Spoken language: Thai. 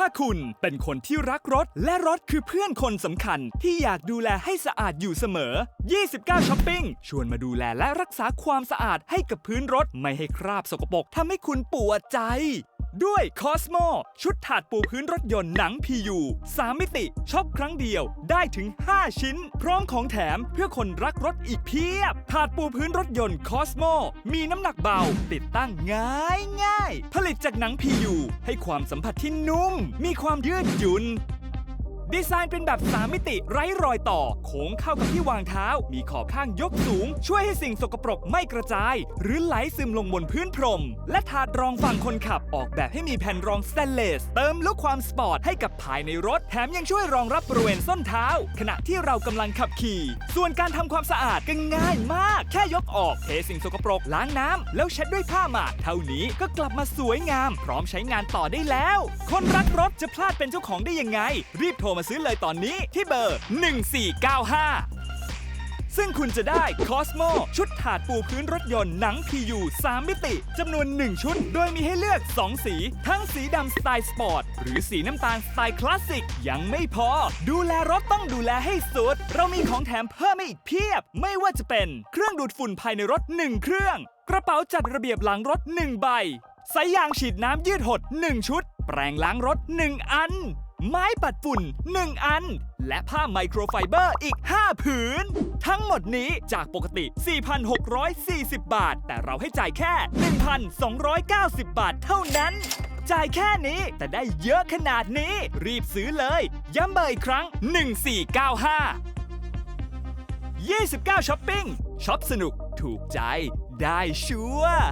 ถ้าคุณเป็นคนที่รักรถ และรถคือเพื่อนคนสำคัญที่อยากดูแลให้สะอาดอยู่เสมอ 29ช้อปปิ้งชวนมาดูแลและรักษาความสะอาดให้กับพื้นรถ ไม่ให้คราบสกปรกทำให้คุณปวดใจ ด้วยคอสโมชุดถาดปูพื้นรถยนต์หนัง PU 3 มิติช็อปครั้งเดียวได้ถึง 5 ชิ้น พร้อมของแถมเพื่อคนรักรถอีกเพียบ ถาดปูพื้นรถยนต์คอสโมมีน้ำหนักเบา ติดตั้งง่ายง่าย ผลิตจากหนัง PU ให้ความสัมผัสที่นุ่ม มีความยืดหยุ่น ดีไซน์เป็นแบบ 3 มิติไร้รอยต่อ โค้งเข้ากับที่วางเท้า มีขอบข้างยกสูง ช่วยให้สิ่งสกปรกไม่กระจาย หรือไหลซึมลงบนพื้นพรม และถาดรองฝั่งคนขับออกแบบให้มีแผ่นรองสแตนเลส เติมลุคความสปอร์ตให้กับภายในรถ แถมยังช่วยรองรับบริเวณส้นเท้า ขณะที่เรากำลังขับขี่ ส่วนการทำความสะอาดก็ง่ายมาก แค่ยกออกเทสิ่งสกปรกล้างน้ำแล้วเช็ดด้วยผ้าหมาดเท่านี้ก็กลับมาสวยงาม พร้อมใช้งานต่อได้แล้ว คนรักรถจะพลาดเป็นเจ้าของได้ยังไง รีบโทรมาซื้อเลยตอนนี้ที่เบอร์ 1495 ซึ่งคุณจะได้ Cosmo ชุดถาดปูพื้นรถยนต์หนัง PU 3 มิติจำนวน 1 ชุด โดยมีให้เลือก 2 สี ทั้งสีดำสไตล์สปอร์ต หรือสีน้ำตาลสไตล์คลาสสิก ยังไม่พอ ดูแลรถต้องดูแลให้สุด เรามีของแถมเพิ่มให้อีกเพียบ ไม่ว่าจะเป็นเครื่องดูดฝุ่นภายในรถ 1 เครื่อง กระเป๋าจัดระเบียบหลังรถ 1 ใบสายยางฉีดน้ำยืดหด 1 ชุด แปรงล้างรถ 1 อัน ไม้ปัดฝุ่น 1 อัน และผ้าไมโครไฟเบอร์อีก 5 ผืน ทั้งหมดนี้จากปกติ 4,640 บาท แต่เราให้จ่ายแค่ 1,290 บาทเท่านั้น จ่ายแค่นี้แต่ได้เยอะขนาดนี้ รีบซื้อเลย ย้ำเบอร์อีกครั้ง 1495 29ช้อปปิ้งช็อปสนุกถูกใจได้ชัวร์